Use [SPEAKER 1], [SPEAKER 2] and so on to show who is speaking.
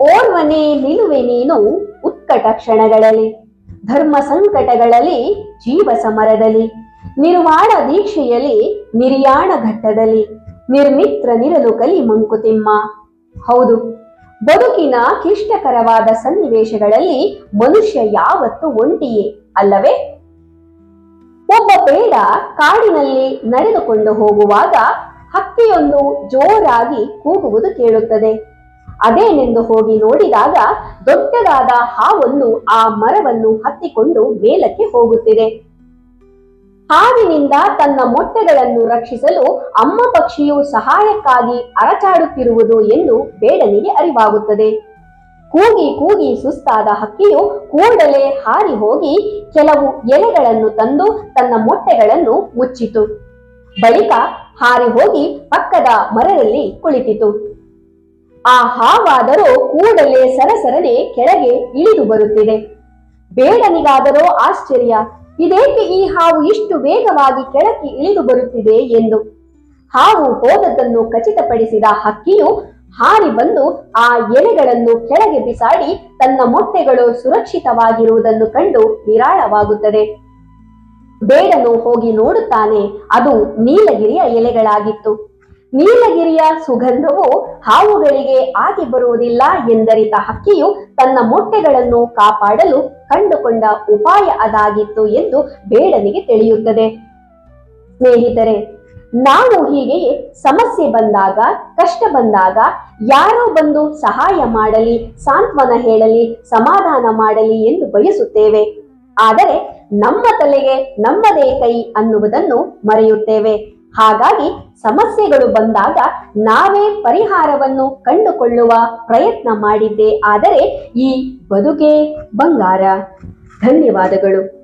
[SPEAKER 1] ಓರ್ವನೇ ನಿಲುವೆ ನೀನು ಉತ್ಕಟ ಕ್ಷಣಗಳಲ್ಲಿ, ಧರ್ಮ ಸಂಕಟಗಳಲ್ಲಿ, ಜೀವ ಸಮರದಲ್ಲಿ, ನಿರ್ವಾಣ ದೀಕ್ಷೆಯಲ್ಲಿ, ನಿರ್ಯಾಣ ಘಟ್ಟದಲ್ಲಿ, ನಿರ್ಮಿತ್ರ ನಿರಲು ಕಲಿ ಮಂಕುತಿಮ್ಮ. ಹೌದು, ಬದುಕಿನ ಕ್ಲಿಷ್ಟಕರವಾದ ಸನ್ನಿವೇಶಗಳಲ್ಲಿ ಮನುಷ್ಯ ಯಾವತ್ತು ಒಂಟಿಯೇ ಅಲ್ಲವೇ? ಒಬ್ಬ ಬೇಡ ಕಾಡಿನಲ್ಲಿ ನಡೆದುಕೊಂಡು ಹೋಗುವಾಗ ಹಕ್ಕಿಯೊಂದು ಜೋರಾಗಿ ಕೂಗುವುದು ಕೇಳುತ್ತದೆ. ಅದೇನೆಂದು ಹೋಗಿ ನೋಡಿದಾಗ ದೊಡ್ಡದಾದ ಹಾವೊಂದು ಆ ಮರವನ್ನು ಹತ್ತಿಕೊಂಡು ಮೇಲಕ್ಕೆ ಹೋಗುತ್ತಿದೆ. ಹಾವಿನಿಂದ ತನ್ನ ಮೊಟ್ಟೆಗಳನ್ನು ರಕ್ಷಿಸಲು ಅಮ್ಮ ಪಕ್ಷಿಯು ಸಹಾಯಕ್ಕಾಗಿ ಅರಚಾಡುತ್ತಿರುವುದು ಎಂದು ಬೇಡನಿಗೆ ಅರಿವಾಗುತ್ತದೆ. ಕೂಗಿ ಕೂಗಿ ಸುಸ್ತಾದ ಹಕ್ಕಿಯು ಕೂಡಲೇ ಹಾರಿ ಹೋಗಿ ಕೆಲವು ಎಲೆಗಳನ್ನು ತಂದು ತನ್ನ ಮೊಟ್ಟೆಗಳನ್ನು ಮುಚ್ಚಿತು. ಬಳಿಕ ಹಾರಿ ಹೋಗಿ ಪಕ್ಕದ ಮರದಲ್ಲಿ ಕುಳಿತಿತು. ಆ ಹಾವಾದರೂ ಕೂಡಲೇ ಸರಸರನೆ ಕೆಳಗೆ ಇಳಿದು ಬರುತ್ತಿದೆ. ಬೇಡನಿಗಾದರೂ ಆಶ್ಚರ್ಯ, ಇದೇಕೆ ಈ ಹಾವು ಇಷ್ಟು ವೇಗವಾಗಿ ಕೆಳಕ್ಕೆ ಇಳಿದು ಬರುತ್ತಿದೆ ಎಂದು? ಹಾವು ಹೋದದ್ದನ್ನು ಖಚಿತಪಡಿಸಿದ ಹಕ್ಕಿಯು ಹಾರಿ ಬಂದು ಆ ಎಲೆಗಳನ್ನು ಕೆಳಗೆ ಬಿಸಾಡಿ ತನ್ನ ಮೊಟ್ಟೆಗಳು ಸುರಕ್ಷಿತವಾಗಿರುವುದನ್ನು ಕಂಡು ನಿರಾಳವಾಗುತ್ತದೆ. ಬೇಡನು ಹೋಗಿ ನೋಡುತ್ತಾನೆ, ಅದು ನೀಲಗಿರಿಯ ಎಲೆಗಳಾಗಿತ್ತು. ನೀಲಗಿರಿಯ ಸುಗಂಧವು ಹಾವುಗಳಿಗೆ ಆಗಿ ಬರುವುದಿಲ್ಲ ಎಂದರಿತ ಹಕ್ಕಿಯು ತನ್ನ ಮೊಟ್ಟೆಗಳನ್ನು ಕಾಪಾಡಲು ಕಂಡುಕೊಂಡ ಉಪಾಯ ಅದಾಗಿತ್ತು ಎಂದು ಬೇಡನಿಗೆ ತಿಳಿಯುತ್ತದೆ. ಸ್ನೇಹಿತರೆ, ನಾವು ಹೀಗೆಯೇ ಸಮಸ್ಯೆ ಬಂದಾಗ, ಕಷ್ಟ ಬಂದಾಗ ಯಾರೋ ಬಂದು ಸಹಾಯ ಮಾಡಲಿ, ಸಾಂತ್ವನ ಹೇಳಲಿ, ಸಮಾಧಾನ ಮಾಡಲಿ ಎಂದು ಬಯಸುತ್ತೇವೆ. ಆದರೆ ನಮ್ಮ ತಲೆಗೆ ನಮ್ಮದೇ ಕೈ ಅನ್ನುವುದನ್ನು ಮರೆಯುತ್ತೇವೆ. ಹಾಗಾಗಿ ಸಮಸ್ಯೆಗಳು ಬಂದಾಗ ನಾವೇ ಪರಿಹಾರವನ್ನು ಕಂಡುಕೊಳ್ಳುವ ಪ್ರಯತ್ನ ಮಾಡಿದ್ದೆ. ಆದರೆ ಈ ಬದುಕೇ ಬಂಗಾರ. ಧನ್ಯವಾದಗಳು.